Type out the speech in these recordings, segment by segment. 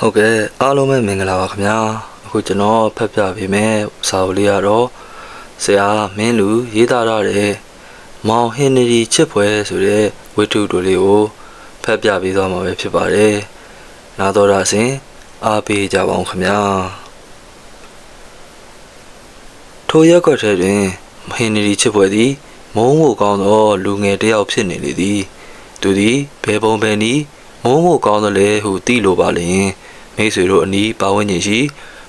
ဟုတ်ကဲ့အားလုံးပဲမင်္ဂလာပါခင်ဗျာအခုကျွန်တော်ဖတ်ပြပေးမယ်စာအုပ်လေးကတော့ဆရာမင်းလူရေးသားရတဲ့မောင်ဟင်နရီချစ်ပွဲဆိုတဲ့ဝိတ္ထုတိုလေးကိုဖတ်ပြပေးသွားမှာပဲဖြစ်ပါတယ်နာတော်ရစဉ်အားပေးကြပါအောင်ခင်ဗျာထိုရက်ကွက်ထဲတွင်ဟင်နရီချစ်ပွဲသည်မုံမို့ကောင်းသောလူငယ်တစ်ယောက်ဖြစ်နေလေသည်သူသည်ဘယ်ပုံပဲနည်းမုံမို့ကောင်းသလဲဟုသိလိုပါလျင် မိတ်ဆွေတို့အနီးပါဝင်ခြင်းရှိ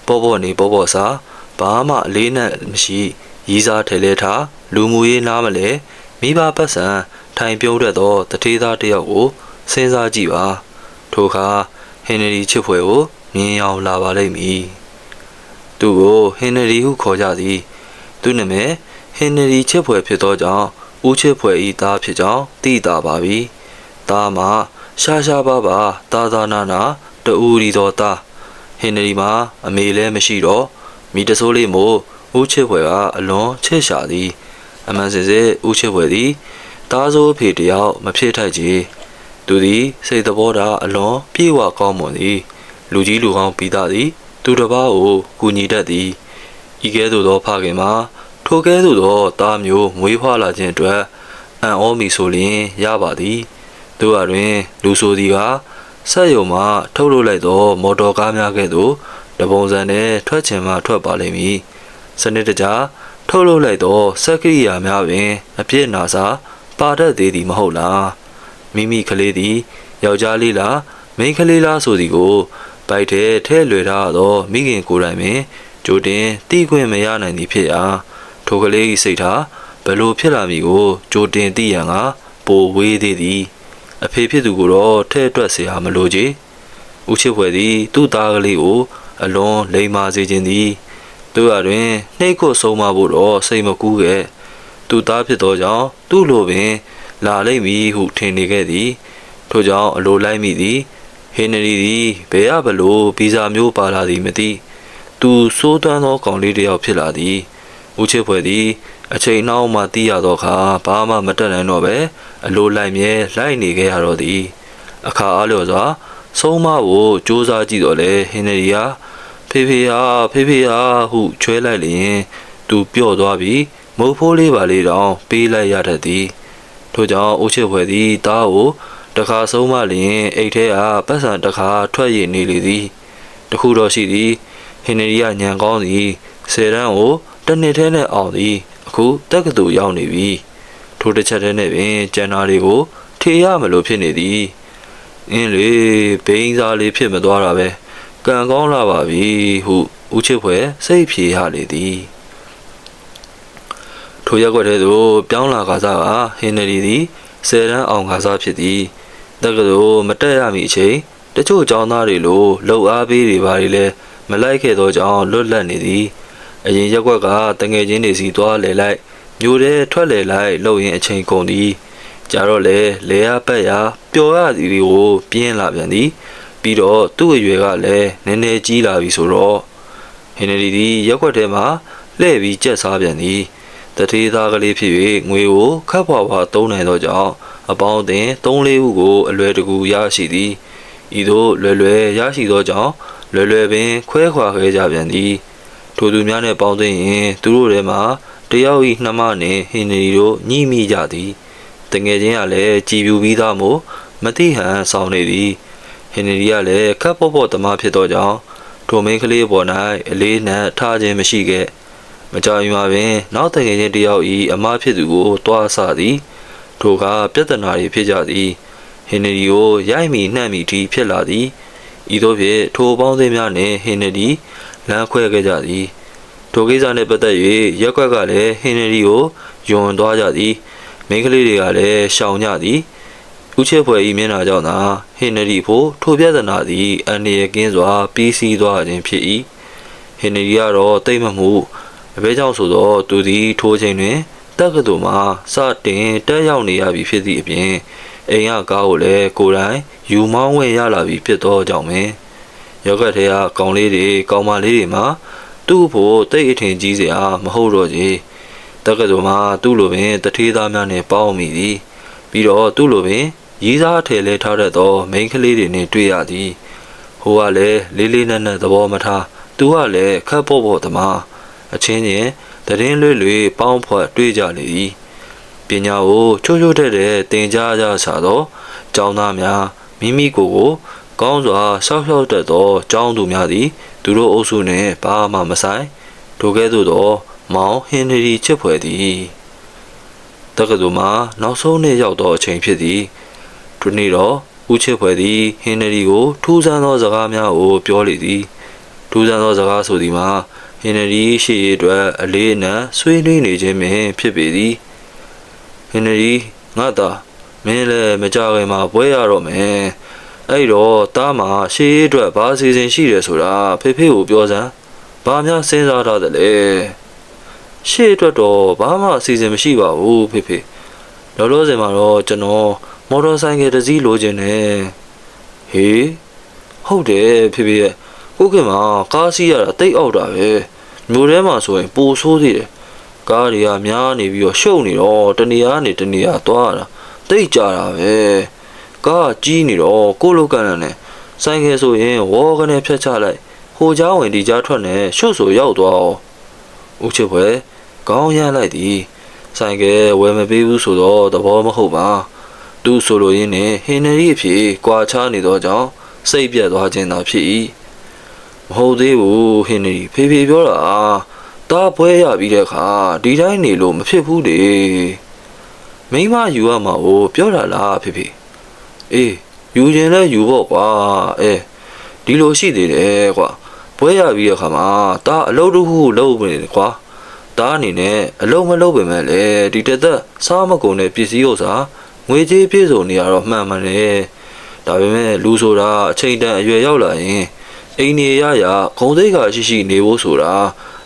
ပေါ်ပေါ်နေပေါ်ပေါ်စားဘာမှအလေးနက်မရှိရီးစားထဲလဲထားလူမှုရေးနားမလဲမိဘပတ်စံထိုင်ပြုံးတတ်သောတထေးသားတစ်ယောက်ကိုစဉ်းစားကြည့်ပါထိုအခါဟင်နရီချစ်ဖွယ်ကိုမြင်အောင်လာပါလိမ့်မည်သူကိုဟင်နရီဟုခေါ်ကြသည်သူနာမည်ဟင်နရီချစ်ဖွယ်ဖြစ်သောကြောင့်ဦးချစ်ဖွယ်ဤသားဖြစ်ကြောင်းသိတာပါပြီသားမှာရှာရှာပါပါသာသာနာနာ တူရီတော်သားဟင်နရီမှာအမေလည်းမရှိတော့မိတဆိုးလေးမို့ဦးချစ်ဖွယ်ကအလွန်ချစ်ရှာသည်အမှန်စင်စစ်ဦးချစ်ဖွယ်သည်တားဆိုးဖေတယောက်မဖြစ်ထိုက်ချေသူသည်စိတ်သဘောထားအလွန်ပြေဝကောင်းမွန်သည်လူကြီးလူကောင်းပြီးသားသည်သူတစ်ပါးကိုကူညီတတ်သည်ဤကဲ့သို့သောဖခင်မှာထိုကဲ့သို့သောသားမျိုးမွေးဖွားလာခြင်းအတွက်အံ့ဩမိဆိုလျင်ရပါသည်တို့အတွင်လူဆိုသည်က ဆက်ယုံမှထုတ်လုပ်လိုက်သော မော်တော်ကားများကဲ့သို့တပုံစံနဲ့ထွက်ချင်မှထွက်ပါလိမ့်မည်စနစ်တကျထုတ်လုပ်လိုက်သောစက်ကိရိယာများပင်အပြည့်နာစာပါတတ်သေးသည်မဟုတ်လားမိမိကလေးသည်ယောက်ျားလေးလားမိန်းကလေးလားဆိုသည်ကိုဗိုက်ထဲထဲလွယ်ထားသော မိခင်ကိုယ်တိုင်ပင်ကြိုတင်သိခွင့်မရနိုင်သည်ဖြစ်ရာထိုကလေး၏စိတ်ထားဘယ်လိုဖြစ်လာမည်ကိုကြိုတင်သိရန်ကပိုဝေးသေးသည် အဖေဖြစ်သူကိုတော့ထဲ့တွက်เสียမလိုချေဦးချစ်ဖွယ်သည်သူ့သားကလေးကိုအလွန်လိမ္မာစေခြင်းသည်သူရတွင်နှိတ်ကိုဆုံးမဖို့တော့စိတ်မကူးခဲ့သူသားဖြစ်သောကြောင့်သူ့လိုပင်လာလိမ့်မည်ဟုထင်နေခဲ့သည်ထို့ကြောင့်အလိုလိုက်မိသည်ဟင်နရီသည်ဘယ်ရဘလို့ဗီဇာမျိုးပါလာသည်မသိသူစိုးသွမ်းသောကောင်လေးတစ်ယောက်ဖြစ်လာသည်ဦးချစ်ဖွယ်သည် အချိန်နှောင်းမှသိရသောအခါဘာမှမတက်နိုင်တော့ပဲအလိုလိုက်မြဲလိုက်နေခဲ့ရတော့သည်အခါအားလျော်စွာဆုံးမကိုစူးစမ်းကြည့်တော့လေဟင်နရီဟာဖေဖေဟာဖေဖေဟာဟုချွဲလိုက်လျင်သူပြော့သွားပြီးမုတ်ဖိုးလေးပါလေးတောင်ပေးလိုက်ရတတ်သည်ထို့ကြောင့်အုတ်ချစ်ဖွယ်သည်တားကိုတခါဆုံးမလျင်အိတ်ထဲကပတ်စံတခါထွက်ရည်နေလေသည်တခုတော့ရှိသည်ဟင်နရီကညံကောင်းသည်ဆယ်တန်းကိုတစ်နှစ်ထဲနဲ့အောင်သည် အခုတက္ကသိုလ်ရောက်နေပြီထိုတစ်ချက်တည်းနဲ့ပင်ကျန်တာတွေကိုထေရမလို့ဖြစ်နေသည်အင်းလေဘိန်းစားလေးဖြစ်မသွားတာပဲကံကောင်းလာပါပြီဟုဦးချစ်ဖွယ်စိတ်ဖြေရလေသည်ထိုရက်ွက်ထဲသို့ပြောင်းလာကားစားကဟင်နရီသည်ဆယ်တန်းအောင်ကားစားဖြစ်သည်တက္ကသိုလ်မတက်ရမီအချိန်တချို့ကျောင်းသားတွေလိုလှုပ်အားပေးတွေပါလေလဲမလိုက်ခဲ့သောကြောင့်လွတ်လပ်နေသည် အရင်ရက်ွက်ကတငယ်ချင်းတွေစီသွားလေလိုက်မျိုးတဲ့ထွက်လေလိုက်လှုပ်ရင်အချိန်ကုန်သည်ကြတော့လေလေရပက်ရပျော်ရသည်ကိုပြင်းလာပြန်သည်ပြီးတော့သူ့အရွယ်ကလည်းနည်းနည်းကြီးလာပြီဆိုတော့ဟင်နရီသည်ရက်ွက်ထဲမှာလှည့်ပြီးကြက်စားပြန်သည်တထေးသားကလေးဖြစ်၍ငွေကိုခတ်ဖွာဖွာသုံးနိုင်သောကြောင့်အပေါင်းအသင်း၃-၄ဦးကိုအလွယ်တကူရရှိသည်ဤသို့လွယ်လွယ်ရရှိသောကြောင့်လွယ်လွယ်ပင်ခွဲခွာခဲ့ကြပြန်သည် ထိုသူများနှင့်ပေါင်းသိရင်သူတို့ထဲမှာတယောက်၏နှမနှင့်ဟင်နရီတို့ညှိမိကြသည်တငယ်ချင်းကလည်းကြည်ပြူပြီးသားမို့မတိဟန်ဆောင်နေသည်ဟင်နရီကလည်းခပ်ပေါ့ပေါ့တမဖြစ်သောကြောင့်ထိုမင်းကလေးပေါ်၌အလေးနက်ထားခြင်းမရှိခဲ့မကြောက်ရွံ့ပင် နောက်တငယ်ချင်းတယောက်၏အမဖြစ်သူကိုတွားဆသည်ထိုကပြဿနာတွေဖြစ်ကြသည်ဟင်နရီကိုရိုက်မိနှံ့မိတီဖြစ်လာသည်ဤသို့ဖြင့်ထိုပေါင်းသိမ်းများနှင့်ဟင်နရီ လမ်းခွဲခဲ့ကြသည်ထိုကိစ္စနှင့်ပတ်သက်၍ရက်ကွက်ကလည်းဟင်နရီကိုယွန်သွားကြသည်မိန်းကလေးတွေကလည်းရှောင်ကြသည်ဥချေဖွယ်ဤမျက်နှာကြောင့်သာဟင်နရီဖို့ထိုပြဿနာသည်အန္တရာယ်ကင်းစွာပြီးစီးသွားခြင်းဖြစ်၏ဟင်နရီကတော့တိတ်မမှုအဘဲကြောင့်ဆိုသောသူသည်ထိုချိန်တွင်တက္ကသိုလ်မှာစတင်တက်ရောက်နေရပြီဖြစ်သည့်အပြင်အိမ်ကကားကိုလည်းကိုယ်တိုင်ယူမောင်းဝင်ရလာပြီဖြစ်သောကြောင့်ပင် ရောက်ကထဲကကောင်လေးတွေကောင်မလေးတွေမှာသူ့ဖို့တိတ်အထင်ကြီးစရာမဟုတ်တော့ကြီးတက္ကသိုလ်မှာသူ့လိုပင်တထေးသားများနဲ့ပေါင်းမိသည်ပြီးတော့သူ့လိုပင်ရီးစားထဲလဲထားတတ်သောမိန်းကလေးတွေနဲ့တွေ့ရသည်ဟိုကလည်းလေးလေးနက်နက်သဘောမထားသူကလည်းခက်ပေါ့ပေါ့သမားအချင်းချင်းတရင်လွေ့လွေ့ပေါင်းဖွဲ့တွေ့ကြလေသည်ပညာကိုချိုးချိုးတဲ့တဲ့တင်ကြားကြဆာသောကျောင်းသားများမိမိကိုယ်ကို ကောင်းစွာရှောက်ရှောက်တတ်သောကျောင်းသူများသည်သူတို့အုပ်စုနှင့်ဘာမှမဆိုင်ထိုကဲ့သို့သော မောင်ဟင်နရီချစ်ဖွယ်သည်တက္ကသိုလ်မှာနောက်ဆုံးနှစ်ရောက်သောအချိန်ဖြစ်သည်ဒီနေ့တော့ဦးချစ်ဖွယ်သည်ဟင်နရီကို ထူးဆန်းသောစကားများကိုပြောလေသည်ထူးဆန်းသောစကားဆိုသည်မှာဟင်နရီရှိရေးအတွက်အလေးအနံဆွေးနွေးနေခြင်းပင်ဖြစ်ပေသည်ဟင်နရီငါသာမင်းလည်းမကြခင်မှာပွဲရတော့မယ် အဲ့တော့တားမှာရှေးရေးအတွက်ဘာအစီအစဉ်ရှိတယ်ဆိုတာဖေဖေကိုပြောစမ်းဘာများစဉ်းစားထားတယ်လဲရှေးအတွက်တော့ဘာမှအစီအစဉ်မရှိပါဘူးဖေဖေလောလောဆယ်မှာတော့ကျွန်တော်မော်တော်ဆိုင်ကယ်တစ်စီးလိုချင်တယ်ဟေးဟုတ်တယ်ဖေဖေရဲ့ကိုခင်မှာကားစီးရတာတိတ်အောက်တာပဲမျိုးထဲမှာဆိုရင်ပိုဆိုးသေးတယ်ကားတွေကများနေပြီးတော့ရှုပ်နေတော့တနေရာနေတနေရာသွားရတာတိတ်ကြတာပဲ ကားကြီးနေတော့ကိုလိုကန်နဲ့ဆိုင်ကယ်ဆိုရင်ဝေါကနေဖြတ်ချလိုက်ဟိုเจ้าဝင်ဒီเจ้าထွက်နဲ့ရှုပ်ဆိုရောက်သွားအောင်ဦးချစ်ဖွယ်ကောင်းရမ်းလိုက်သည်ဆိုင်ကယ်ဝယ်မပေးဘူးဆိုတော့သဘောမဟုတ်ပါသူဆိုလိုရင်းနဲ့ဟင်နရီအဖြစ်ကွာခြားနေသောကြောင့်စိတ်ပြတ်သွားခြင်းသာဖြစ်၏မဟုတ်သေးဘူးဟင်နရီဖေဖေပြောတာတားပွဲရပြီးတဲ့အခါဒီတိုင်းနေလို့မဖြစ်ဘူးလေမိမယူရမှာကိုပြောတာလားဖေဖေ အေးယူခြင်းလဲယူဖို့ကွာအဲဒီလိုရှိသေးတယ်ကွာပွဲရပြီးတဲ့အခါမှာတားအလုပ်တစ်ခုလုပ်နေတယ်ကွာတားအနေနဲ့အလုံးမလုံးပင်မဲ့လေဒီတက်သက်စားမကုန်တဲ့ပစ္စည်းဥစ္စာငွေကြေးပြည့်စုံနေရတော့မှန်မှန်တယ်ဒါပေမဲ့လူဆိုတာအချိန်တန်အရွယ်ရောက်လာရင်အိမ်နေရရဂုံသိက္ခာရှိရှိနေဖို့ဆိုတာ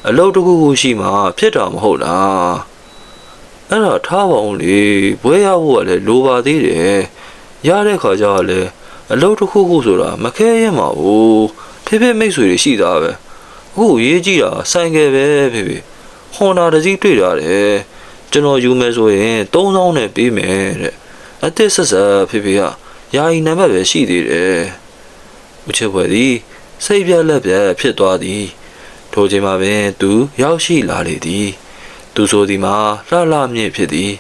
အလုပ်တစ်ခုခုရှိမှဖြစ်တာမဟုတ်လားအဲ့ဒါထားပါအောင်လေဘွဲရဖို့ကလည်းလိုပါသေးတယ် ရတဲ့ခါကျတော့လေအလုပ်တစ်ခုခုဆိုတာမခဲရင်မဘူးဖေဖေမိတ်ဆွေတွေရှိသားပဲအခုရေးကြည့်တာဆိုင်ကယ်ပဲဖေဖေဟွန်ဒါတစ်စီးတွေ့တာတယ်ကျွန်တော်ယူမယ်ဆိုရင်3000နဲ့ပေးမယ်တဲ့အစ်စ်ဆက်ဆက်ဖေဖေကယာယီနံပါတ်ပဲရှိသေးတယ်ဦးချစ်ပွဲသည်စိတ်ပြက်လက်ပြက်ဖြစ်သွားသည်ထိုချိန်မှာပင်သူရောက်ရှိလာလေသည် သူဆိုသည်မှာလှလှမြင့်ဖြစ်သည်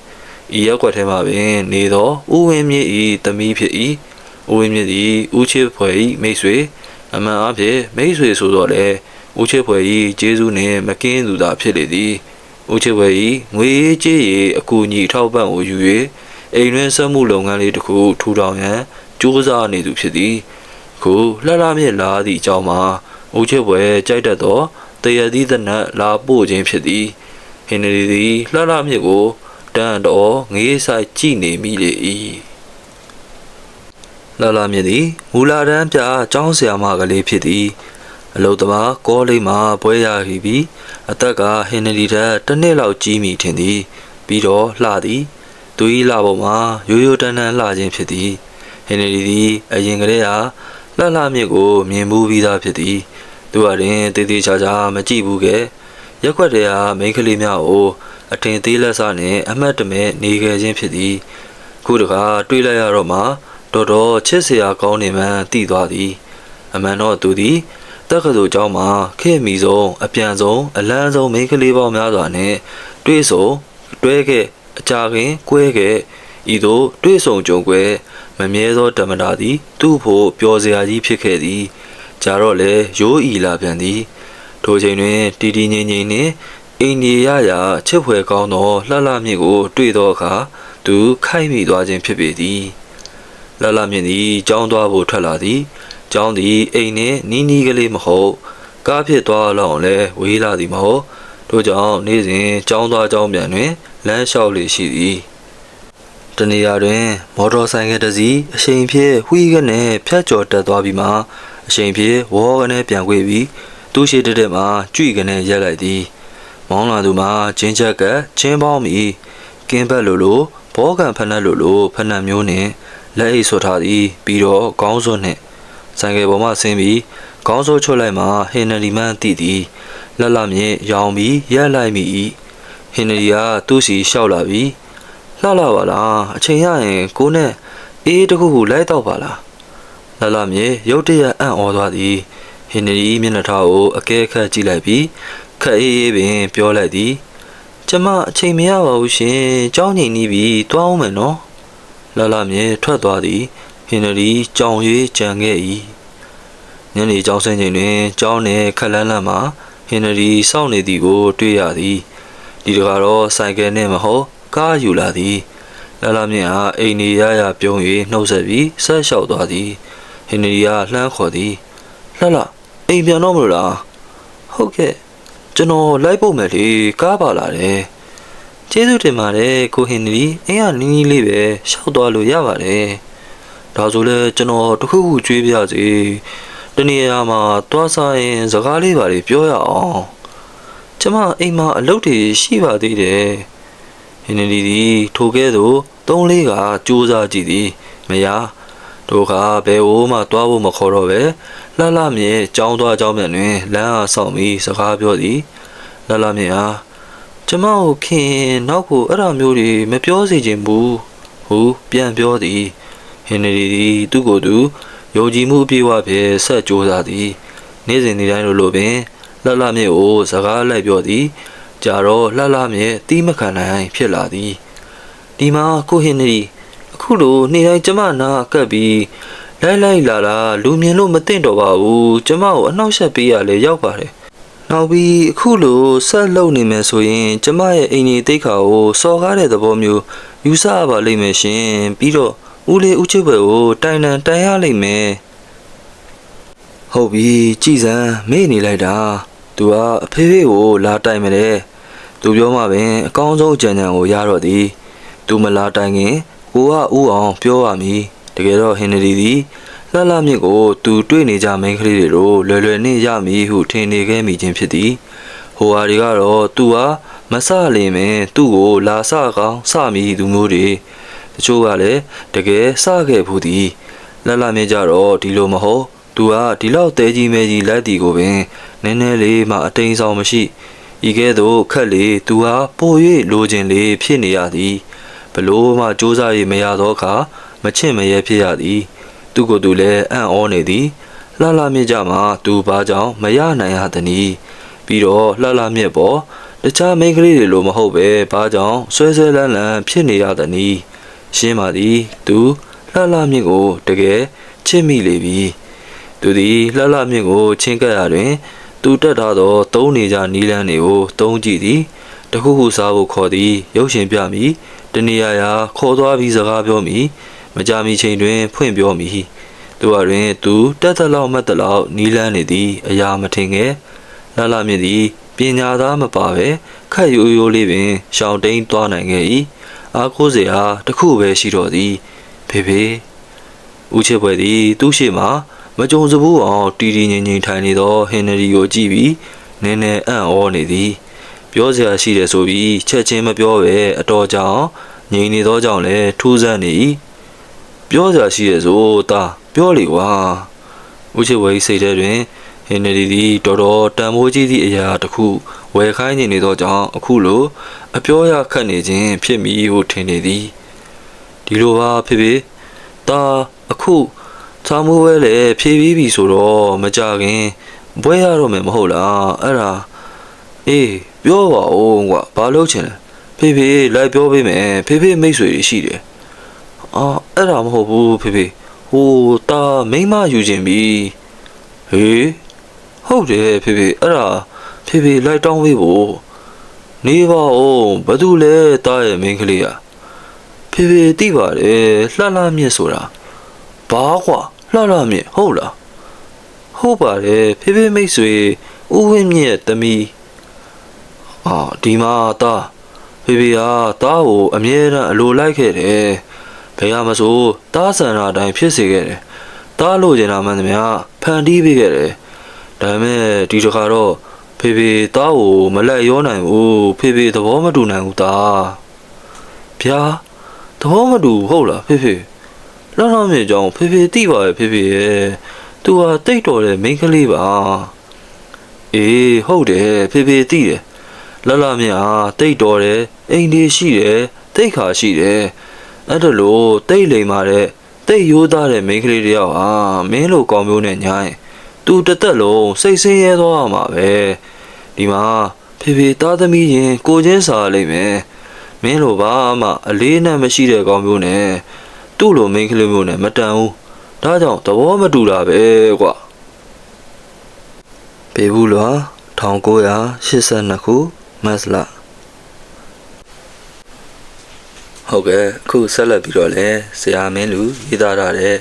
ဤရက်ွက်ထဲမှာပင်နေသောဥဝင်းမြင့်ဤသမီးဖြစ်၏ဥဝင်းမြင့်သည်ဦးချစ်ဖွယ်၏မိတ်ဆွေအမှန်အဖြစ်မိတ်ဆွေဆိုတော့လေဦးချစ်ဖွယ်၏ကျေးဇူးနှင့်မကင်းသူသာဖြစ်လေသည်ဦးချစ်ဖွယ်၏ငွေရေးကြေးရေးအကူအညီထောက်ပံ့ကိုယူ၍အိမ်တွင်စက်မှုလုပ်ငန်းလေးတစ်ခုထူထောင်ရန်ကြိုးစားနေသူဖြစ်သည်ခုလှလှမြင့်လာသည့်အကြောင်းမှာဦးချစ်ဖွယ်ကြိုက်တတ်သောတရသီးသနက်လာပို့ခြင်းဖြစ်သည်ဟင်နရီသည်လှလှမြင့်ကို တန်တော်ငေးဆိုင်ကြည့်နေမိလေ၏လှလှမြင့်သည်မူလာတန်းပြចောင်းဆရာမကလေးဖြစ်သည်အလုသမားကောလိပ်မှာပွဲရပြီးအသက်ကဟင်နရီထက်တစ်နှစ်လောက်ကြီးမိထင်သည် ပြီးတော့လှသည်သူ၏လှပေါ်မှာရိုးရိုးတန်းတန်းလှခြင်းဖြစ်သည်ဟင်နရီသည်အရင်ကတည်းကလှလှမြင့်ကိုမြင်မှုပြီးသားဖြစ်သည်သူဟာရင်တေးသေးချာချာမကြည့်ဘူးကဲရက်ွက်တဲ့ဟာမိန်းကလေးများကို အထင်သေးလက်စနဲ့အမတ်တမဲ့နေခဲ့ခြင်းဖြစ်သည်ခုတခါတွေးလိုက်ရတော့မှတော်တော်ချစ်စရာကောင်းနေမှန်းသိသွားသည်အမှန်တော့သူသည်တက္ကသိုလ်ကျောင်းမှာခေတ်မီဆုံးအပြန်ဆုံးအလန်းဆုံးမိန်းကလေးပေါင်းများစွာနဲ့တွေ့ဆုံတွဲခဲ့အကြခင်ကွဲခဲ့ဤသို့တွေ့ဆုံကြုံကွဲမမြဲသောဓမ္မတာသည် သူ့ဖို့ပျော်စရာကြီးဖြစ်ခဲ့သည် ကြတော့လေရိုးဤလာပြန်သည်ထိုချိန်တွင်တီတီငိမ့်ငိမ့်နှင့် အိမ်နေရရာချစ်ဖွယ်ကောင်းသောလှလှမြင့်ကို တွေ့သောအခါသူခိုက်မိသွားခြင်းဖြစ်ပေသည်လှလှမြင့်သည်ကြောင်းသွားဖို့ထွက်လာသည်ကျောင်းသည်အိမ်နှင့်နီးနီးကလေးမဟုတ်ကားဖြစ်သွားလောက်လဲဝေးလာသည်မဟုတ်တို့ကြောင့်နေ့စဉ်ကျောင်းသွားကျောင်းပြန်တွင်လမ်းလျှောက်လေရှိသည်တနေရာတွင် မော်တော်ဆိုင်ကတစ်စီးအရှိန်ဖြင့်ဝှီးကနေဖြတ်ကျော်တက်သွားပြီးမှအရှိန်ဖြင့်ဝေါကနေပြန်ခွေပြီးသူ့ရှိတဲ့တဲ့မှာကြွိကနေရက်လိုက်သည် မောင်းလာသူမှာချင်းချက်ကချင်းပေါင်းမီကင်းဘက်လိုလိုဘောကန်ဖက်နှက်လိုလိုဖက်နှက်မျိုးနှင့်လက်အိတ်ဆွထားသည်ပြီးတော့ခေါင်းစွန်းနှင့်ဆိုင်ကယ်ပေါ်မှဆင်းပြီးခေါင်းစိုးချွတ်လိုက်မှဟင်နရီမန်တည်သည်လက်လမြင့်ရောင်ပြီးရက်လိုက်မိ၏ဟင်နရီကသူ့စီလျှောက်လာပြီးလှလာပါလားအချိန်ရရင်ကိုနဲ့အေးတခုခုလိုက်တော့ပါလားမလှလှမြေရုတ်တရက်အံ့ဩသွားသည်ဟင်နရီမျက်နှာထားကိုအကဲခတ်ကြည့်လိုက်ပြီး ခက်အေးအေးပင်ပြောလိုက်သည်ကျမအချိန်မရပါဘူးရှင်ကြောင်းငိန်နီးပြီးတွားအောင်မယ်နော်လှလှမြေထွက်သွားသည်ဟင်နရီကြောင်၍ကြံခဲ့၏ညနေကြောင်းဆင်းချိန်တွင်ကြောင်းနှင့်ခက်လန်းလန်းမှာဟင်နရီစောင့်နေသည်ကို တွေ့ရသည်ဒီတခါတော့ဆိုင်ကယ်နှင့်မဟုတ်ကားယူလာသည်လှလှမြင့်အားအိမ်နေရရပြုံး၍နှုတ်ဆက်ပြီးဆက်လျှောက်သွားသည်ဟင်နရီကလှမ်းခေါ်သည်လှလှအိမ်ပြန်တော့မလို့လားဟုတ်ကဲ့ ကျွန်တော်လိုက်ဖို့မယ်လေကားပါလာတယ်ကျေးဇူးတင်ပါတယ်ကိုဟင်နရီအိမ်ကနီးနီးလေးပဲရှောက်သွားလို့ရပါတယ်ဒါဆိုလဲကျွန်တော်တစ်ခုခုကြွေးပြစီတနေရာမှာတွားစားရင်စကားလေးပါလေပြောရအောင်ကျမအိမ်မှာအလုပ်တွေရှိပါသေးတယ်ဟင်နရီဒီထိုကဲ့သို့သုံးလေးကစူးစမ်းကြည့်သည်မယား တို့ကဘယ်ဟိုမှတွားဖို့မခေါ်တော့ပဲလှလှမြဲကြောင်းသွားကြောင်းပြန်တွင်လမ်းအားဆောင်ပြီးစကားပြောသည်လှလှမြဲအားကျမကိုခင်နောက်ကိုအဲ့ဒါမျိုးတွေမပြောစေချင်ဘူးဟုပြန်ပြောသည်ဟင်နရီသည်သူ့ကိုယ်သူယုံကြည်မှုအပြည့်အဝဖြင့်ဆက်ကြိုးစားသည်နေ့စဉ်နေ့တိုင်းလိုလိုပင်လှလှမြဲကိုစကားလိုက်ပြောသည်ကြာတော့လှလှမြဲတီးမခံနိုင်ဖြစ်လာသည်ဒီမှာကိုဟင်နရီ အခုလိုနေ့တိုင်းကျမနာကပ်ပြီးလိုက်လိုက်လာလာလူမြင်လို့မသိတော့ပါဘူးကျမကိုအနှောက်အယှက်ပေးရလေရောက်ပါတယ်နောက်ပြီးအခုလိုဆက်လုံနေမယ်ဆိုရင် ကျမရဲ့အိမ်ကြီးတိတ်ခါကိုစော်ကားတဲ့သဘောမျိုးယူဆရပါလိမ့်မယ်ရှင်ပြီးတော့ဦးလေးဦးချစ်ဘွယ်ကိုတိုင်တန်တိုင်ရလိမ့်မယ်ဟုတ်ပြီကြည်စံမေ့နေလိုက်တာသူကအဖေဖေကိုလာတိုင်မလဲသူပြောမှပင်အကောင်းဆုံးအကြံဉာဏ်ကိုရတော့သည်သူမလာတိုင်ခင် ကိုကဥအောင်ပြောရမည်တကယ်တော့ဟင်နရီသည်လှလှမြင့်ကိုသူတွေ့နေကြမိန်းကလေးတွေလိုလွယ်လွယ်နဲ့ရမည်ဟုထင်နေခဲ့မိခြင်းဖြစ်သည်ဟိုဟာတွေကတော့သူဟာမဆလင်မင်းသူ့ကိုလာဆကောင်းစမည်သူမျိုးတွေတချို့ကလည်းတကယ်စခဲ့ဘူးသည်လှလှမြင့်ကြတော့ဒီလိုမဟုတ်သူကဒီလောက်တဲကြီးမဲကြီးလက်တီကိုပင်နည်းနည်းလေးမှအတိမ်ဆောင်မရှိဤကဲ့သို့ခက်လေသူဟာပို၍လိုချင်လေဖြစ်နေရသည် ဘလို့မှစူးစမ်းရမရသောအခါမချင့်မရဲဖြစ်ရသည် သူကိုယ်သူလည်းအံ့ဩနေသည်လှလှမြင့်ကြမှာသူဘာကြောင့်မရနိုင်ရသနည်းပြီးတော့လှလှမြင့်ပေါ်တခြားမိန်းကလေးတွေလိုမဟုတ်ပဲဘာကြောင့်ဆွဲဆွဲလန်းလန်းဖြစ်နေရသနည်းရှင်းပါသည်သူလှလှမြင့်ကိုတကယ်ချစ်မိလေပြီသူသည်လှလှမြင့်ကိုချင်းကပ်ရတွင် သူတက်ထားသောသုံးနေကြနီးလန်းတွေကိုသုံးကြည့်သည်တခုခုစားဖို့ခေါ်သည် ရုပ်ရှင်ပြမည် တနေရာရာခေါ်သွားပြီးစကားပြောမည်မကြာမီချိန်တွင် ဖွင့်ပြောမည်သူအရင်သူတက်သက်လောက်မတ်တလောက်နီးလန်းနေသည်အရာမထင်ငယ်လှလှမြင့်သည်ပညာသားမပါပဲခက်ရိုးရိုးလေးပင်ရှောင်းတိန်သွားနိုင်ခဲ့၏အားကိုးစရာတစ်ခုပဲရှိတော့သည်ဖေဖေဦးချစ်ပွဲသည် သူ့ရှိမှမကြုံစဘူးအောင်တီတီငိမ့်ငိမ့်ထိုင်နေသောဟင်နရီကိုကြည့်ပြီးနည်းနည်းအံ့ဩနေသည် ပြောစရာရှိတယ်ဆိုပြီးချက်ချင်းမပြောပဲအတော်ကြောင်ငြိမ်နေသောကြောင့်လည်းထူးဆန်းနေ၏ပြောစရာရှိရဆိုတာပြောလေကွာဦးချစ်ဝဲစိတ်ထဲတွင်ဟင်နရီသည်တော်တော်တန်မိုးကြီးသည့်အရာတစ်ခုဝယ်ခိုင်းနေနေသောကြောင့်အခုလိုအပြောရခတ်နေခြင်းဖြစ်မိဟုထင်နေသည်ဒီလိုပါဖေဖေတာအခုသာမိုးဝဲလည်းဖြည်းပြီးပြီဆိုတော့မကြခင်ဘွဲရတော့မယ်မဟုတ်လားအဲ့ဒါအေး ပြောပါဦးကွာဘာလို့ချင်လဲဖေဖေလိုက်ပြောပေးမယ်ဖေဖေမိတ်ဆွေတွေရှိတယ်အာအဲ့ဒါမဟုတ်ဘူးဖေဖေဟိုတာမိမယူခြင်းပြီဟေးဟုတ်တယ်ဖေဖေအဲ့ဒါဖေဖေလိုက်တောင်းပေးဖို့နေပါဦးဘာတူလဲတားရဲ့မိန်းကလေးอ่ะဖေဖေသိပါတယ်လှလှမြင့်ဆိုတာဘာကွာလှလှမြင့်ဟုတ်လားဟုတ်ပါတယ်ဖေဖေမိတ်ဆွေဦးဝင်းမြင့်ရဲ့သမီး အာဒီမှာတာဖေဖေဟာတားကိုအမြဲတမ်းအလိုလိုက်ခဲ့တယ်ဘယ်ရမဆိုတားဆန္ဒအတိုင်းဖြစ်စေခဲ့တယ်တားလို့ကျင်တာမှန်သမျှဖန်တီးပေးခဲ့တယ်ဒါပေမဲ့ဒီတစ်ခါတော့ဖေဖေတားကိုမလက်ရောနိုင်ဘူးဖေဖေသဘောမတူနိုင်ဘူးတားဗျာသဘောမတူဟုတ်လားဖေဖေလောက်လောက်မြေကြောင်ဖေဖေသိပါရဲ့ဖေဖေရဲ့သူဟာတိတ်တော်တဲ့မိန်းကလေးပါအေးဟုတ်တယ်ဖေဖေသိတယ် လလမြဟာတိတ်တော်တယ်အိမ်လေးရှိတယ်တိတ်ခါရှိတယ်အဲ့ဒါလို့တိတ်လိမ်မာတဲ့တိတ်ရိုးသားတဲ့မိန်းကလေးတယောက်ဟာမင်းလိုကောင်းမျိုးနဲ့ညာရင်သူတစ်သက်လုံးစိတ်ဆင်းရဲသွားရမှာပဲဒီမှာဖေဖေသားသမီးရင်ကိုချင်းစားလိမ့်မယ်မင်းလိုဘာမှအလေးနဲ့မရှိတဲ့ကောင်းမျိုးနဲ့သူ့လိုမိန်းကလေးမျိုးနဲ့မတန်ဘူးဒါကြောင့်သဘောမတူတာပဲကွာပေဘူးလွာ1982ခု မတ်လဟုတ်ကဲ့အခုဆက်လက်ပြီးတော့လဲဆရာမင်းလူရေးသားထားတဲ့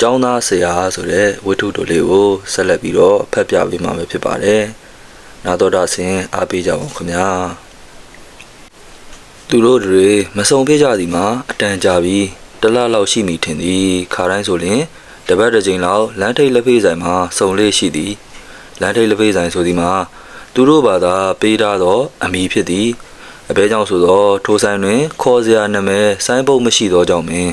ကျောင်းသားဆရာဆိုတဲ့ဝတ္ထုတိုလေးကိုဆက်လက်ပြီးတော့ဖတ်ပြပေးမှာပဲဖြစ်ပါတယ်။နာတော်တာဆင်အားပေးကြပါဦးခင်ဗျာ။သူတို့တွေမစုံပြကြသည်မှာအတန်ကြာပြီးတစ်လလောက်ရှိမိထင်သည်ခါတိုင်းဆိုရင်တပတ်တစ်ကြိမ်လောက်လမ်းထိပ်လက်ဖေးဆိုင်မှာစုံလေးရှိသည်လမ်းထိပ်လက်ဖေးဆိုင်ဆိုသည်မှာ သူတို့ဘာသာပေးထားသောအမည်ဖြစ်သည်အဘဲကြောင့်ဆိုသောထိုဆိုင်တွင် ခေါ်စရာနာမည်ဆိုင်းပုတ်မရှိသောကြောင့်ပင်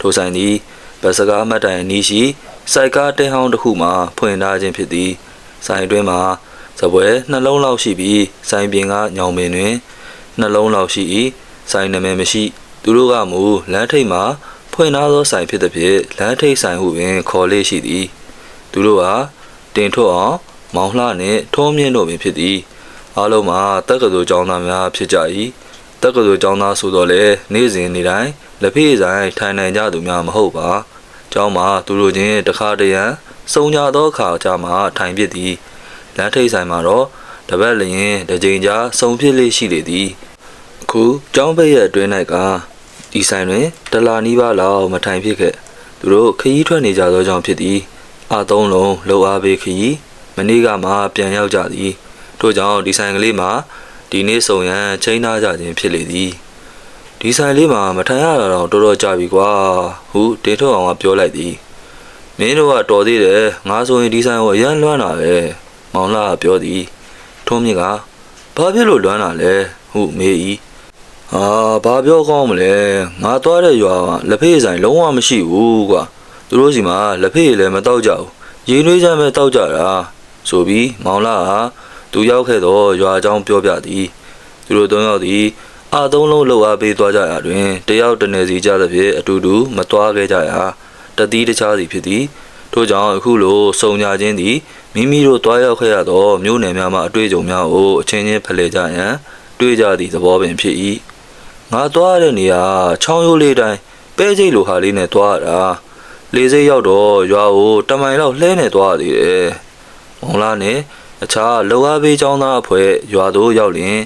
ထိုဆိုင်သည်ဗစကားအမတ်တိုင်အနီးရှိစိုက်ကားတဲဟောင်းတစ်ခုမှဖွင့်ထားခြင်းဖြစ်သည်ဆိုင်တွင်မှာစပွဲနှလုံးလောက်ရှိပြီးဆိုင်ပြင်ကညောင်ပင်တွင်နှလုံးလောက်ရှိ၏ဆိုင်နာမည်မရှိ သူတို့ကမူလမ်းထိပ်မှာဖွင့်ထားသောဆိုင်ဖြစ်သည်ဖြင့်လမ်းထိပ်ဆိုင်ဟုပင်ခေါ်လေးရှိသည် သူတို့ဟာတင်ထွတ်အောင် မောင်လှနှင့်ထုံးမြင့်တို့ပင်ဖြစ်သည်အားလုံးမှာတက္ကသိုလ်ကျောင်းသားများဖြစ်ကြ၏တက္ကသိုလ်ကျောင်းသားဆိုတော့လေနေ့စဉ်နေ့တိုင်းလက်ဖေးဆိုင်ထိုင်နိုင်ကြသူများမဟုတ်ပါကျောင်းမှာသူတို့ချင်းတခါတရံစုံကြသောအခါကြမှာထိုင်ဖြစ်သည်လမ်းထိပ်ဆိုင်မှာတော့တပတ်လျင်တစ်ကြိမ်ကြာစုံဖြစ်လေးရှိလေသည်အခုကျောင်းပိတ်ရဲ့အတွင်း၌ကဒီဆိုင်တွင်တလာနီးပါးလောက်မထိုင်ဖြစ်ခဲ့သူတို့ခရီးထွက်နေကြသောကြောင့်ဖြစ်သည်အသုံးလုံးလှုပ်အားပေးခရီး မနေ့ကမှပြန်ရောက်ကြသည်ထို့ကြောင့်ဒီဆိုင်ကလေးမှာဒီနေ့စုံရန်ချိန်သားကြခြင်းဖြစ်လေသည်ဒီဆိုင်လေးမှာမထိုင်ရတာတော့တော်တော်ကြာပြီကွာဟုတင်ထုတ်အောင်ကပြောလိုက်သည်မင်းတို့ကတော်သေးတယ်ငါဆိုရင်ဒီဆိုင်ကိုအရန်လွမ်းတာပဲမောင်လာကပြောသည်ထုံးမြင့်ကဘာဖြစ်လို့လွမ်းတာလဲဟုမေး၏ဟာဘာပြောကောင်းမလဲငါသွားတဲ့ရွာကလက်ဖေးဆိုင်လုံးဝမရှိဘူးကွာသူတို့စီမှာလက်ဖေးလည်းမတော့ကြဘူးရေနွေးချမ်းပဲတောက်ကြတာ ဆိုပြီးမောင်လာဟာသူရောက်ခဲ့သောရွာအကြောင်းပြောပြသည်သူတို့သုံးယောက်သည်အသုံးလုံးလှုပ်အားပေးသွားကြရာတွင်တယောက်တနေစီကြသဖြင့်အတူတူမသွားခဲ့ကြရာတတိတခြားစီဖြစ်သည်ထို့ကြောင့်အခုလိုစုံညာခြင်းသည်မိမိတို့တွားရောက်ခဲ့ရသောမြို့နယ်များမှအတွေ့အကြုံများကိုအချင်းချင်းဖလှယ်ကြရန်တွေ့ကြသည့်သဘောပင်ဖြစ်၏ငါတွားရတဲ့နေရာချောင်းရိုးလေးတိုင်းပဲကျိတ်လိုဟာလေးနဲ့တွားရတာလေစိတ်ရောက်တော့ရွာကိုတမိုင်လောက်လှဲနေတွားရသေးတယ် မောင်လာနဲ့အခြားလောအားပေးចောင်းသားအဖွဲ့ရွာသို့ရောက်လျင်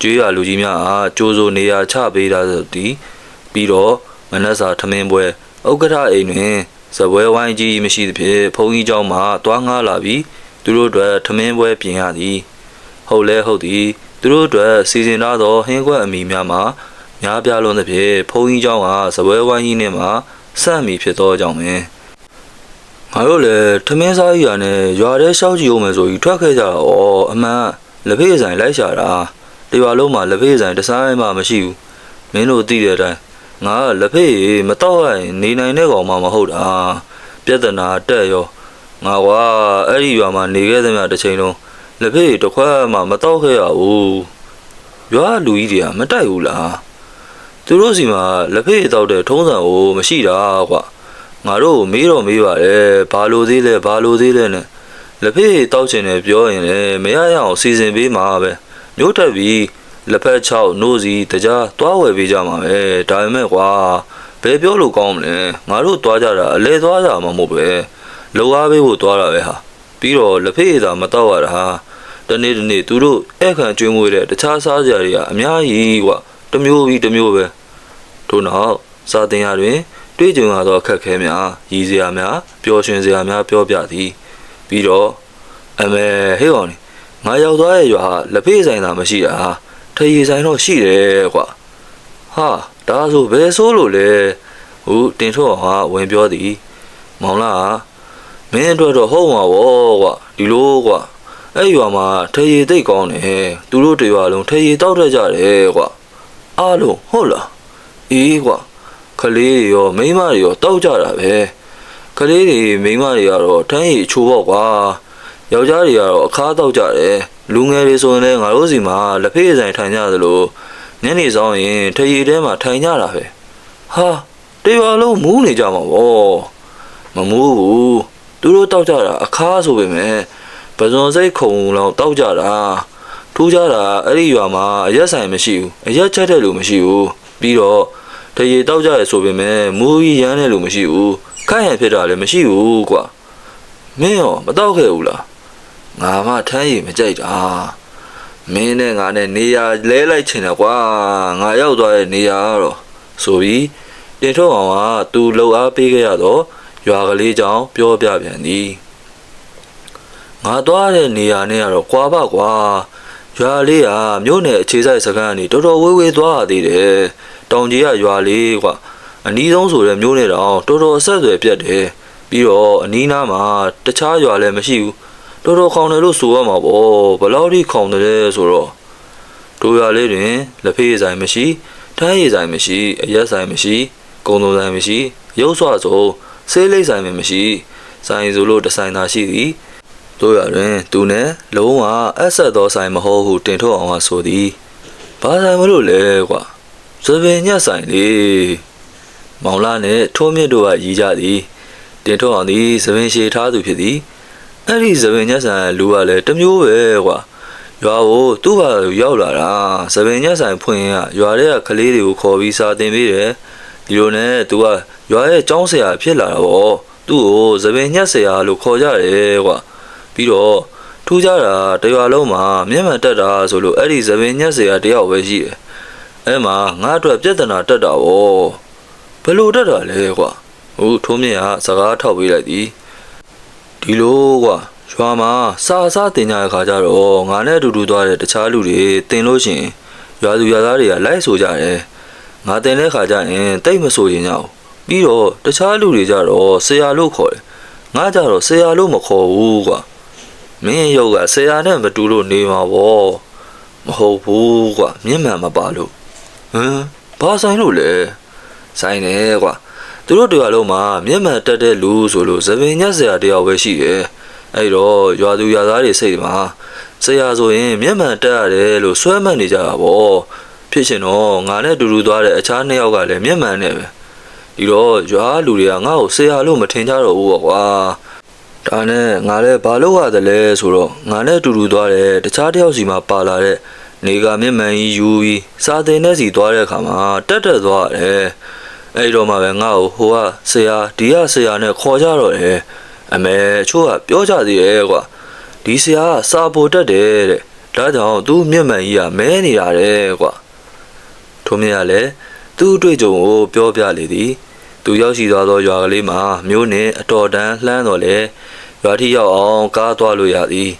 ကျွေးရလူကြီးများအားကြိုးစိုးနေရာချပေးတာသည်ပြီးတော့မနက်စာထမင်းပွဲဥက္ကဋ္ဌအိမ်တွင်စပွဲဝိုင်းကြီးမရှိသဖြင့်ဘုန်းကြီးเจ้าမှတွားငားလာပြီးသူတို့အတွက်ထမင်းပွဲပြင်ရသည်ဟုတ်လဲဟုတ်သည်သူတို့အတွက်စီစဉ်ထားသောဟင်းကွက်အမိများမှာများပြားလွန်းသဖြင့်ဘုန်းကြီးเจ้าကစပွဲဝိုင်းကြီးနှင့်မှစက်မီဖြစ်သောကြောင့်ပင် ငါတို့လည်းထမင်းစားကြီးရနဲ့ရွာထဲရှောက်ကြည့်အောင်မယ်ဆိုပြီးထွက်ခဲ့ကြတာ။ဩအမှန်လက်ဖေးဆိုင်လိုက်ရှာတာတရွာလုံးမှာလက်ဖေးဆိုင်တစ်ဆိုင်မှမရှိဘူး။မင်းတို့သိတဲ့အတိုင်းငါကလက်ဖေးမတော့ရင်နေနိုင်တဲ့ကောင်မှမဟုတ်တာ။ပြဿနာတက်ရောငါကအဲ့ဒီရွာမှာနေခဲ့သမျှတစ်ချိန်လုံးလက်ဖေးတစ်ခွက်မှမတော့ခဲ့ရဘူး။ရွာလူကြီးတွေကမတိုက်ဘူးလား။သူတို့စီမှာလက်ဖေးတောက်တဲ့ထုံးစံကိုမရှိတာကွာ ငါတို့မေးတော့မေးပါတယ်ဘာလို့သေးလဲဘာလို့သေးလဲနဲ့လက်ဖေးတောက်ချင်တယ်ပြောရင်လည်းမရရအောင်စီစဉ်ပေးမှာပဲမျိုးတက်ပြီးလက်ဖက်6နိုးစီတကြားသွားဝယ်ပေးကြမှာပဲဒါပေမဲ့ကွာဘယ်ပြောလို့ကောင်းမလဲငါတို့သွားကြတာအလဲသွားကြမှာမဟုတ်ပဲလောအားပေးဖို့သွားတာပဲဟာပြီးတော့လက်ဖေးသာမတော့ရတာဟာတနေ့တနေ့သူတို့အဲ့ခံကျွေးမွေးတဲ့တခြားစားစရာတွေကအများကြီးကွာတစ်မျိုးပြီးတစ်မျိုးပဲထို့နောက်စာတင်ရတွင် တွေ့ကြုံရသောအခက်အခဲများရည်စရာများပျော်ရွှင်စရာများပြောပြသည်ပြီးတော့အမေဟေးကောင်ငါရောက်သွားရဲ့ရွာလက်ဖေးဆိုင်သာမရှိတာထရီဆိုင်တော့ရှိတယ်ကွာဟာဒါဆိုဘယ်ဆိုးလို့လဲဟုတင်ထုတ်အောင်ဟာဝင်ပြောသည် မောင်လာမင်းအတွက်တော့ဟုတ်မှာဗောကွာဒီလိုကွာအဲ့ရွာမှာထရီသိတ်ကောင်းတယ်သူတို့တရွာလုံးထရီတောက်တတ်ကြတယ်ကွာအားလုံးဟုတ်လားအေးကွာ ကလေးတွေရောမိန်းမတွေရောတောက်ကြတာပဲကလေးတွေမိန်းမတွေကတော့ထမ်းရည်ချိုးပေါ့ကွာယောက်ျားတွေကတော့အခါတောက်ကြတယ်လူငယ်တွေဆိုရင်လည်းငါတို့စီမှာလက်ဖေးဆိုင်ထိုင်ကြသလိုညနေဆောင်ရင်ထရီထဲမှာထိုင်ကြတာပဲဟာတရွာလုံးမူးနေကြမှာပေါ့မမူးဘူးသူတို့တောက်ကြတာအခါဆိုပေမဲ့ပဇွန်စိတ်ခုံလောက်တောက်ကြတာထူးကြတာအဲ့ဒီရွာမှာအရက်ဆိုင်မရှိဘူးအရက်ချက်တဲ့လူမရှိဘူးပြီးတော့ တရေတောက်ကြရဆိုပေမဲ့မူးကြီးရမ်းတဲ့လူမရှိဘူးခိုက်ရန်ဖြစ်တာလည်းမရှိဘူးကွာမင်းရောမတောက်ခဲ့ဘူးလားငါမှထမ်းရည်မကြိုက်တာမင်းနဲ့ငါနဲ့နေရာလဲလိုက်ချင်တယ်ကွာငါရောက်သွားတဲ့နေရာကတော့ဆိုပြီးတင်ထုတ်အောင်ကသူလှုပ်အားပေးခဲ့ရတော့ရွာကလေးကြောင့်ပြောပြပြန်သည်ငါသွားတဲ့နေရာနဲ့ကတော့ကွာပါကွာရွာလေးကမြို့နယ်အခြေစိုက်စခန်းကနေတော်တော်ဝေးဝေးသွားရသေးတယ် တောင်ကြီးကရွာလေးကွာအနီးဆုံးဆိုတဲ့မြို့နယ်တောင်တော်တော်အဆက်အသွယ်ပြတ်တယ်ပြီးတော့အနီးနားမှာတခြားရွာလည်းမရှိဘူးတော်တော်ခေါင်တယ်လို့ဆိုရမှာပေါ့ဘယ်လောက်ထိခေါင်တယ်လဲဆိုတော့တို့ရလေးတွင်လက်ဖေးဆိုင်မရှိထမ်းရည်ဆိုင်မရှိအရက်ဆိုင်မရှိကုံတုံဆိုင်မရှိရုပ်ဆွဆိုဆေးလိပ်ဆိုင်မရှိ ဆိုင်ဆိုလို့တစ်ဆိုင်သာရှိသည်တို့ရတွင်သူနဲ့လုံးဝအဆက်သောဆိုင်မဟုတ်ဟုတင်ထုတ်အောင်ကဆိုသည်ဘာဆိုင်မလို့လဲကွာ သပင်ညက်ဆိုင်လေမောင်လာနဲ့ထိုးမြင့်တို့ကရီးကြသည်တင်ထုတ်အောင်သည်သပင်ရှည်ထားသူဖြစ်သည်အဲ့ဒီသပင်ညက်ဆိုင်လူကလည်းတစ်မျိုးပဲကွာရွာကိုသူ့ဘာရောက်လာတာသပင်ညက်ဆိုင်ဖွင့်ရင်ကရွာထဲကကလေးတွေကိုခေါ်ပြီးစာတင်ပေးတယ်ဒီလိုနဲ့သူကရွာရဲ့ကျောင်းဆရာဖြစ်လာတာပေါ့သူ့ကိုသပင်ညက်ဆရာလို့ခေါ်ကြတယ်ကွာပြီးတော့ထူးကြတာတရွာလုံးမှာမျက်မှန်တက်တာဆိုလို့အဲ့ဒီသပင်ညက်ဆရာတယောက်ပဲရှိတယ် အဲ့မှာငါအတွက်ပြဿနာတက်တာပေါ့ဘယ်လိုတက်တာလဲကွာဟိုထုံးမြင့်ကစကားထောက်ပေးလိုက်သည်ဒီလိုကွာရွာမှာစာအစားတင်ကြတဲ့ခါကျတော့ငါနဲ့အတူတူသွားတဲ့တခြားလူတွေတင်လို့ရှရင်ရွာသူရွာသားတွေကလိုက်ဆိုကြတယ်ငါတင်တဲ့ခါကျရင်တိတ်မဆိုရင်ညောင်းပြီးတော့တခြားလူတွေကြတော့ဆရာလို့ခေါ်တယ်ငါကြတော့ဆရာလို့မခေါ်ဘူးကွာမင်းရုပ်ကဆရာနဲ့မတူလို့နေမှာပေါ့မဟုတ်ဘူးကွာမျက်မှန်မပါလို့ ဟမ်ဘာဆိုင်လို့လဲဆိုင်နေကွာသူတို့တရားလုံးမှာမျက်မှန်တက်တဲ့လူဆိုလို့သပင်ညက်ဆရာတယောက်ပဲရှိတယ်။အဲ့တော့ရွာသူရွာသားတွေစိတ်မှာဆရာဆိုရင်မျက်မှန်တက်ရတယ်လို့ဆွဲမှတ်နေကြတာပေါ့။ဖြစ်ရှင်တော့ငါနဲ့အတူတူသွားတဲ့အခြားနှစ်ယောက်ကလည်းမျက်မှန်နဲ့ပဲ။ဒီတော့ရွာလူတွေကငါ့ကိုဆရာလို့မထင်ကြတော့ဘူးပေါ့ကွာ။ဒါနဲ့ငါလည်းဘာလို့ရတယ်လဲဆိုတော့ငါနဲ့အတူတူသွားတဲ့တခြားတစ်ယောက်စီမှာပါလာတဲ့ နေကမျက်မှန်ကြီးယူပြီးစာတင်တဲ့စီသွားတဲ့အခါမှာတက်တက်သွားရတယ်။အဲ့တော့မှပဲငါ့ကိုဟိုကဆရာဒီကဆရာနဲ့ခေါ်ကြတော့တယ်အမေအချို့ကပြောကြသေးတယ်ကွာဒီဆရာကစာပိုတက်တယ်တဲ့ဒါကြောင့်သူ့မျက်မှန်ကြီးကမဲနေရတယ်ကွာထုံးမြကလည်းသူ့အတွေ့အကြုံကိုပြောပြလေသည်သူရောက်ရှိသွားသောရွာကလေးမှာမျိုးနဲ့အတော်တန်းလှမ်းတော်လေရွာထိရောက်အောင်ကားသွားလို့ရသည်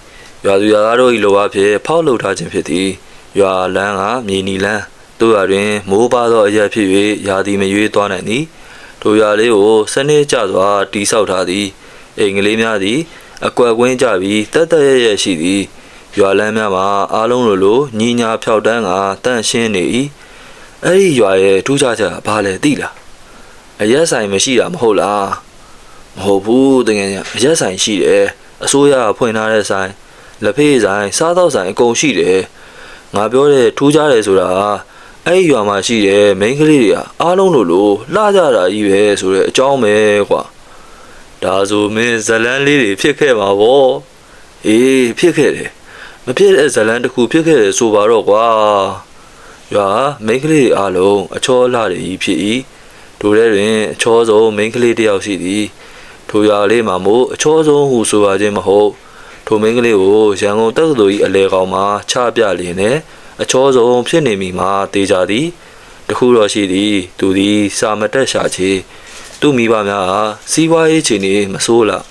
ရွာသူရွာသားတို့၏လိုအပ်ဖြင့်ဖောက်လုပ်ထားခြင်းဖြစ်သည် ရွာလန်းကမြေနီလန်းတို့ရတွင်မိုးပါသောအရက်ဖြစ်၍ရာသီမရွေးသွားနိုင်သည်တို့ရလေးကိုစနစ်ကျစွာတိဆောက်ထားသည်အိမ်ကလေးများသည်အကွက်ကွင်းကြပြီးတက်တက်ရရရှိသည်ရွာလမ်းများမှာအားလုံးလိုလိုညီညာဖြောက်တန်းကတန့်ရှင်းနေ၏အဲ့ဒီရွာရဲ့ထူးခြားချက်ဘာလဲသိလားအရက်ဆိုင်မရှိတာမဟုတ်လားမဟုတ်ဘူးတကယ်ကြီးအရက်ဆိုင်ရှိတယ်အစိုးရကဖွင့်ထားတဲ့ဆိုင်လက်ဖေးဆိုင်စားသောက်ဆိုင်အကုန်ရှိတယ် ငါပြောတဲ့ထူးခြားတယ်ဆိုတာအဲ့ဒီရွာမှာရှိတဲ့မိန်းကလေးတွေကအားလုံးလိုလိုလှကြတာကြီးပဲဆိုတဲ့အကြောင်းပဲကွာဒါဆိုမင်းဇလန်းလေးတွေဖြစ်ခဲ့ပါဗောအေးဖြစ်ခဲ့တယ်မဖြစ်တဲ့ဇလန်းတစ်ခုဖြစ်ခဲ့တယ်ဆိုပါတော့ကွာရွာမိန်းကလေးတွေအားလုံးအချောလှတွေကြီးဖြစ်၏တို့ထဲတွင်အချောဆုံးမိန်းကလေးတစ်ယောက်ရှိသည်ထိုရွာလေးမှာမို့အချောဆုံးဟုဆိုပါခြင်းမဟုတ် ထိုမင်းကလေးကိုရန်ကုန်တက္ကသိုလ်၏အလဲကောင်မှာချပြလျင်နဲ့အချောဆုံးဖြစ်နေမိမှာတေးကြသည်တခုတော့ရှိသည်သူသည်စာမတက်ရှာချေသူ့မိဘများအားစီးပွားရေးခြေနေမဆိုးလား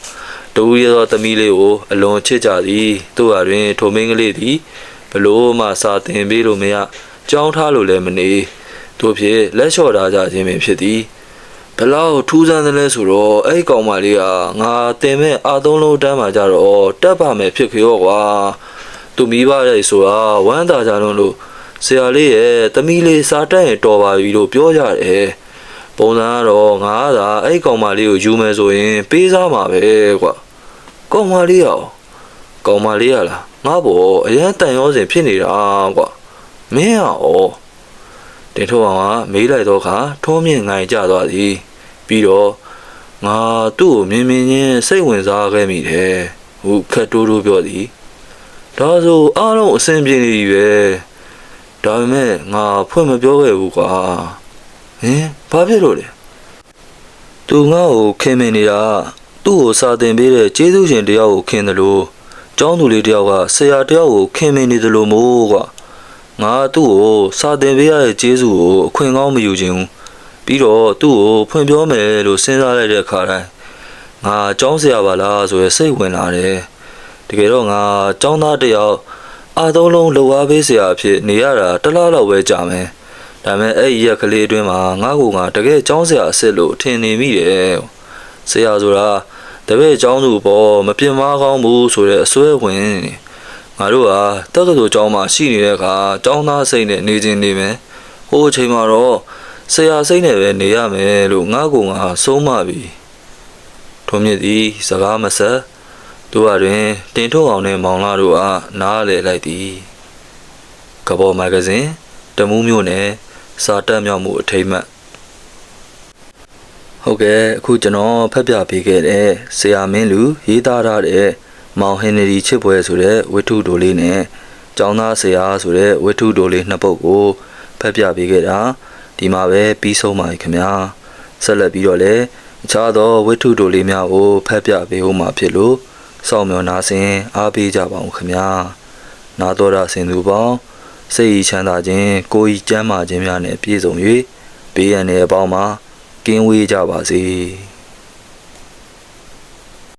တူရသောသမီးလေးကိုအလွန်ချစ်ကြသည်သူ့ဟာတွင် ထိုမင်းကလေးသည်ဘလို့မှစာသင်ပေးလို့မရကြောင်းထားလို့လည်းမနေတို့ဖြင့်လက်လျှော့ထားကြခြင်းပင်ဖြစ်သည် ဘလောက်ထူးဆန်းတယ်လဲဆိုတော့အဲ့ဒီကောင်မလေးကငါတင်မဲ့အာသုံးလုံးတန်းမှာကြတော့တက်ပါမယ်ဖြစ်ခေရောကွာသူမိဘရဲ့ဆိုတာဝမ်းသာကြလုံးလို့ဆရာလေးရဲ့တမီးလေးစားတက်ရင်တော်ပါပြီလို့ပြောကြတယ်ပုံစံကတော့ငါကသာအဲ့ဒီကောင်မလေးကိုယူမယ်ဆိုရင် ပေးစားမှာပဲကွာကောင်မလေးရောကောင်မလေးရလားငါဘောအရန်တန်ရောစင်ဖြစ်နေတာကွာမင်းရော တင်ထုတ်အောင်ကမေးလိုက်တော့ခါထုံးမြင့်ငိုင်ကြသွားသည်ပြီးတော့ငါသူ့ကိုမြင်မြင်ချင်းစိတ်ဝင်စားခဲ့မိတယ်ဟုခက်တိုးတိုးပြောသည်ဒါဆိုအားလုံးအဆင်ပြေနေပြီပဲဒါပေမဲ့ငါဖွင့်မပြောခဲ့ဘူးကွာဟင်ဘာဖြစ်လို့လဲသူငါ့ကိုခင်မင်နေတာသူ့ကိုစာတင်ပေးတဲ့ကျေးဇူးရှင်တယောက်ကိုခင်တယ်လို့ကျောင်းသူလေးတယောက်ကဆရာတယောက်ကိုခင်မင်နေတယ်လို့မို့ကွာ ငါသူ့ကိုစာတင်ပေးရတဲ့ကျေးဇူးကိုအခွင့်ကောင်းမယူခြင်းဘူးပြီးတော့သူ့ကိုဖွင့်ပြောမယ်လို့စဉ်းစားလိုက်တဲ့အခါတိုင်းငါကြောင်းဆရာပါလားဆိုရယ်စိတ်ဝင်လာတယ်တကယ်တော့ငါကြောင်းသားတစ်ယောက်အာသုံးလုံးလှုပ်အားပေးဆရာအဖြစ်နေရတာတစ်လားလောက်ပဲကြာမယ်ဒါပေမဲ့အဲ့ဒီရက်ကလေးအတွင်းမှာငါ့ကိုငါတကယ်ကြောင်းဆရာအစ်စ်လို့ထင်နေမိတယ်ဆရာဆိုတာတပည့်ကျောင်းသူပေါ်မပြင်းမကောင်းဘူးဆိုတဲ့အစွဲဝင်နေ ငါတို့ဟာတက္ကသိုလ်ကျောင်းမှာရှိနေတဲ့အခါကျောင်းသားစိတ်နဲ့နေခြင်းနေမယ်။ဟိုအချိန်မှာတော့ဆရာစိတ်နဲ့ပဲနေရမယ်လို့ငါကငါဆုံးမပြီ။ထုံးမြင့်သည်စကားမဆက်သူဟာတွင်တင်ထုတ်အောင်နဲ့မောင်လာတို့အားနားလေလိုက်သည်။ကဘောမဂ္ဂဇင်းတမူးမျိုးနဲ့စာတက်မြောက်မှုအထိမ်းအမှတ်ဟုတ်ကဲ့အခုကျွန်တော်ဖတ်ပြပေးခဲ့တဲ့ဆရာမင်းလူရေးသားထားတဲ့ မောင်ဟင်နရီချစ်ပွဲဆိုတဲ့ဝတ္ထုတိုလေးနဲ့ကျောင်းသားဆရာဆိုတဲ့ဝတ္ထုတိုလေးနှစ်ပုဒ်ကိုဖတ်ပြပေးခဲ့တာဒီမှာပဲပြီးဆုံးပါပြီခင်ဗျာဆက်လက်ပြီးတော့လည်းအခြားသောဝတ္ထုတိုလေးများကိုဖတ်ပြပေးဦးမှာဖြစ်လို့စောင့်မျှော်နာဆင်အားပေးကြပါဦးခင်ဗျာနာတော်တာဆင်သူပေါင်းစိတ်ဤချမ်းသာခြင်းကိုယ်ဤကျမ်းမာခြင်းများနဲ့ပြည့်စုံ၍ဘေးရန်တွေအပေါင်းမှာကင်းဝေးကြပါစေ